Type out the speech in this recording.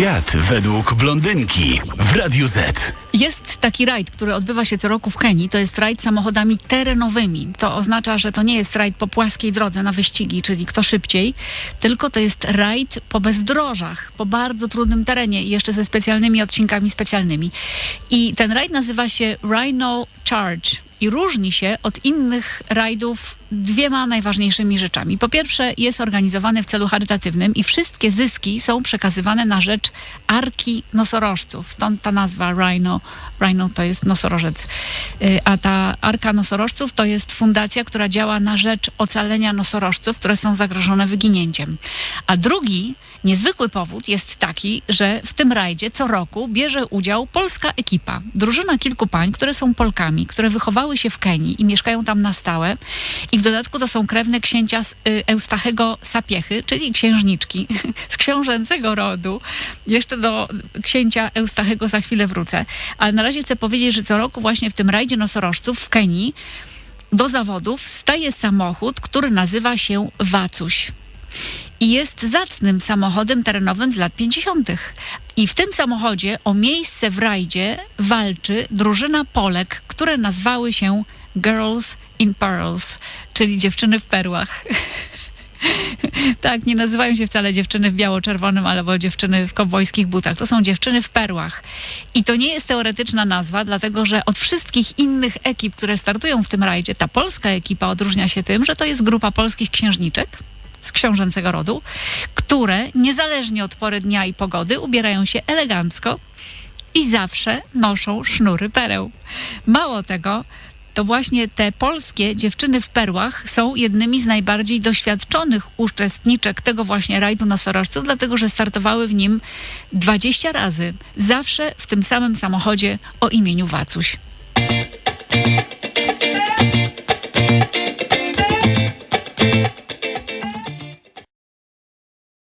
Świat według blondynki w Radiu Z. Jest taki rajd, który odbywa się co roku w Kenii. To jest rajd samochodami terenowymi. To oznacza, że to nie jest rajd po płaskiej drodze na wyścigi, czyli kto szybciej, tylko to jest rajd po bezdrożach, po bardzo trudnym terenie i jeszcze ze specjalnymi odcinkami specjalnymi. I ten rajd nazywa się Rhino Charge i różni się od innych rajdów dwiema najważniejszymi rzeczami. Po pierwsze, jest organizowany w celu charytatywnym i wszystkie zyski są przekazywane na rzecz Arki Nosorożców. Stąd ta nazwa Rhino. Rhino to jest nosorożec. Y, A ta Arka Nosorożców to jest fundacja, która działa na rzecz ocalenia nosorożców, które są zagrożone wyginięciem. A drugi niezwykły powód jest taki, że w tym rajdzie co roku bierze udział polska ekipa. Drużyna kilku pań, które są Polkami, które wychowały się w Kenii i mieszkają tam na stałe. I w dodatku to są krewne księcia s- y, Eustachego Sapiechy, czyli księżniczki z książęcego rodu. Jeszcze do księcia Eustachego za chwilę wrócę. Ale na razie chcę powiedzieć, że co roku właśnie w tym rajdzie nosorożców w Kenii do zawodów staje samochód, który nazywa się Wacuś. I jest zacnym samochodem terenowym z lat 50. I w tym samochodzie o miejsce w rajdzie walczy drużyna Polek, które nazwały się Girls in Pearls, czyli dziewczyny w perłach. tak, nie nazywają się wcale dziewczyny w biało-czerwonym albo dziewczyny w kowbojskich butach. To są dziewczyny w perłach. I to nie jest teoretyczna nazwa, dlatego że od wszystkich innych ekip, które startują w tym rajdzie, ta polska ekipa odróżnia się tym, że to jest grupa polskich księżniczek z książęcego rodu, które niezależnie od pory dnia i pogody ubierają się elegancko i zawsze noszą sznury pereł. Mało tego, to właśnie te polskie dziewczyny w perłach są jednymi z najbardziej doświadczonych uczestniczek tego właśnie rajdu nosorożców, dlatego że startowały w nim 20 razy, zawsze w tym samym samochodzie o imieniu Wacuś.